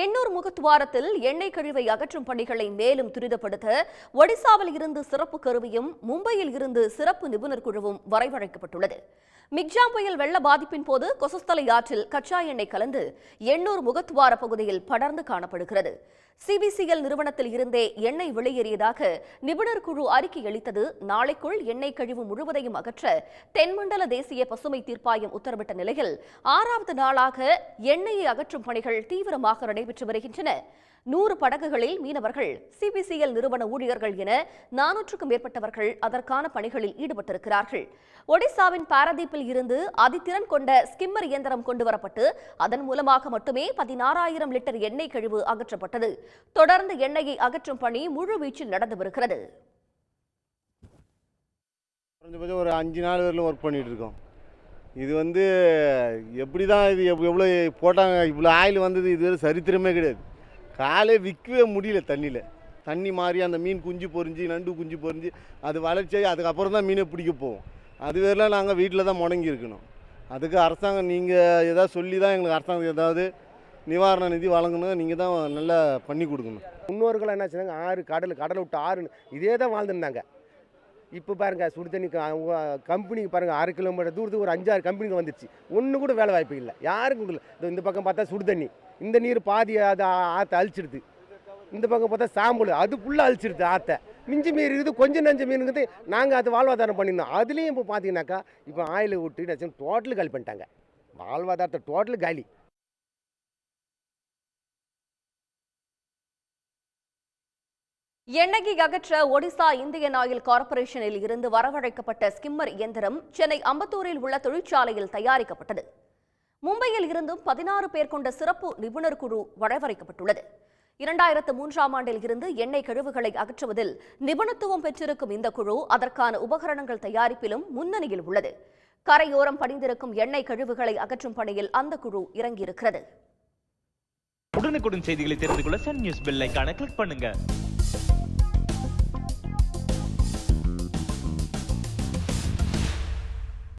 எண்ணூர் முகத்துவாரத்தில் எண்ணெய் கழிவை அகற்றும் பணிகளை மேலும் துரிதப்படுத்த ஒடிசாவில் இருந்து சிறப்பு கருவியும் மும்பையில் இருந்து சிறப்பு நிபுணர் குழுவும் வரைவழைக்கப்பட்டுள்ளது. மிக்ஜாம் புயல் வெள்ள பாதிப்பின் போது கொசஸ்தலை ஆற்றில் கச்சா எண்ணெய் கலந்து எண்ணூர் முகத்துவார பகுதியில் படர்ந்து காணப்படுகிறது. சிபிசிஎல் நிறுவனத்தில் இருந்தே எண்ணெய் வெளியேறியதாக நிபுணர் குழு அறிக்கை அளித்தது. நாளைக்குள் எண்ணெய் கழிவு முழுவதையும் அகற்ற தென்மண்டல தேசிய பசுமை தீர்ப்பாயம் உத்தரவிட்ட நிலையில் ஆறாவது நாளாக எண்ணெயை அகற்றும் பணிகள் தீவிரமாக நடைபெற்று வருகின்றன. நூறு படகுகளில் மீனவர்கள் சிபிசிஎல் நிறுவன ஊழியர்கள் என நானூற்றுக்கும் மேற்பட்டவர்கள் அதற்கான பணிகளில் ஈடுபட்டிருக்கிறார்கள். ஒடிசாவின் பாரதீப்பில் இருந்து அதித்திறன் கொண்ட ஸ்கிம்மர் இயந்திரம் கொண்டுவரப்பட்டு அதன் மூலமாக மட்டுமே பதினாறாயிரம் லிட்டர் எண்ணெய் கழிவு அகற்றப்பட்டது. தொடர்ந்து எண்ணெயை அகற்றும் பணி முழுவீச்சில் நடந்து வருகிறது. குறைஞ்சபட்சம் ஒரு அஞ்சு நாள் வரலும் ஒர்க் பண்ணிகிட்டு இருக்கோம். இது வந்து எப்படி தான் இது எவ்வளோ போட்டாங்க இவ்வளோ ஆயில் வந்தது இதுவரை சரித்திரமே கிடையாது. காலே விற்கவே முடியல தண்ணியில். தண்ணி மாறி அந்த மீன் குஞ்சு பொறிஞ்சு நண்டு குஞ்சு பொரிஞ்சு அது வளர்ச்சியாகி அதுக்கப்புறம் தான் மீனை பிடிக்க போவோம். அது வரலாம் நாங்கள் வீட்டில் தான் முடங்கி இருக்கணும். அதுக்கு அரசாங்கம் நீங்கள் எதாவது சொல்லி தான் எங்களுக்கு அரசாங்கம் ஏதாவது நிவாரண நிதி வழங்கணும் நீங்கள் தான் நல்லா பண்ணி கொடுக்கணும். முன்னோர்கள் என்ன செஞ்சாங்க ஆறு கடல் கடலை விட்டு ஆறுன்னு இதே தான் வாழ்ந்துருந்தாங்க. இப்போ பாருங்கள் சுடு தண்ணி அவங்க கம்பெனிக்கு பாருங்கள் அரை கிலோமீட்டர் தூரத்துக்கு ஒரு அஞ்சாறு கம்பெனிக்கு வந்துருச்சு. ஒன்று கூட வேலை வாய்ப்பு இல்லை. யாருக்கும் கொடுக்கல. இந்த பக்கம் பார்த்தா சுடு தண்ணி. இந்த நீர் பாதி அதை ஆற்ற அழிச்சிடுது. இந்த பக்கம் பார்த்தா சாம்பல் அது ஃபுல்லாக அழிச்சிடுது ஆற்ற மிஞ்சி மீன் இருக்குது கொஞ்சம் நஞ்ச மீனுங்கிறது நாங்கள் அது வாழ்வாதாரம் பண்ணியிருந்தோம். அதுலேயும் இப்போ பார்த்தீங்கன்னாக்கா இப்போ ஆயில் விட்டு டோட்டல் காலி பண்ணிட்டாங்க. வாழ்வாதாரத்தை டோட்டல் காலி. எண்ணெயை அகற்ற ஒடிசா இந்தியன் ஆயில் கார்ப்பரேஷனில் இருந்து வரவழைக்கப்பட்ட ஸ்கிம்மர் இயந்திரம் சென்னை அம்பத்தூரில் உள்ள தொழிற்சாலையில் தயாரிக்கப்பட்டது. மும்பையில் இருந்தும் பதினாறு பேர் கொண்ட சிறப்பு நிபுணர் குழு வரவழைக்கப்பட்டுள்ளது இரண்டாயிரத்து மூன்றாம் ஆண்டில் இருந்து எண்ணெய் கழிவுகளை அகற்றுவதில் நிபுணத்துவம் பெற்றிருக்கும் இந்த குழு அதற்கான உபகரணங்கள் தயாரிப்பிலும் முன்னணியில் உள்ளது. கரையோரம் படிந்திருக்கும் எண்ணெய் கழிவுகளை அகற்றும் பணியில் அந்த குழு இறங்கியிருக்கிறது. உடனுக்குடன் செய்திகளை தெரிந்து கொள்ள சன் நியூஸ் பெல் கிளிக் பண்ணுங்க.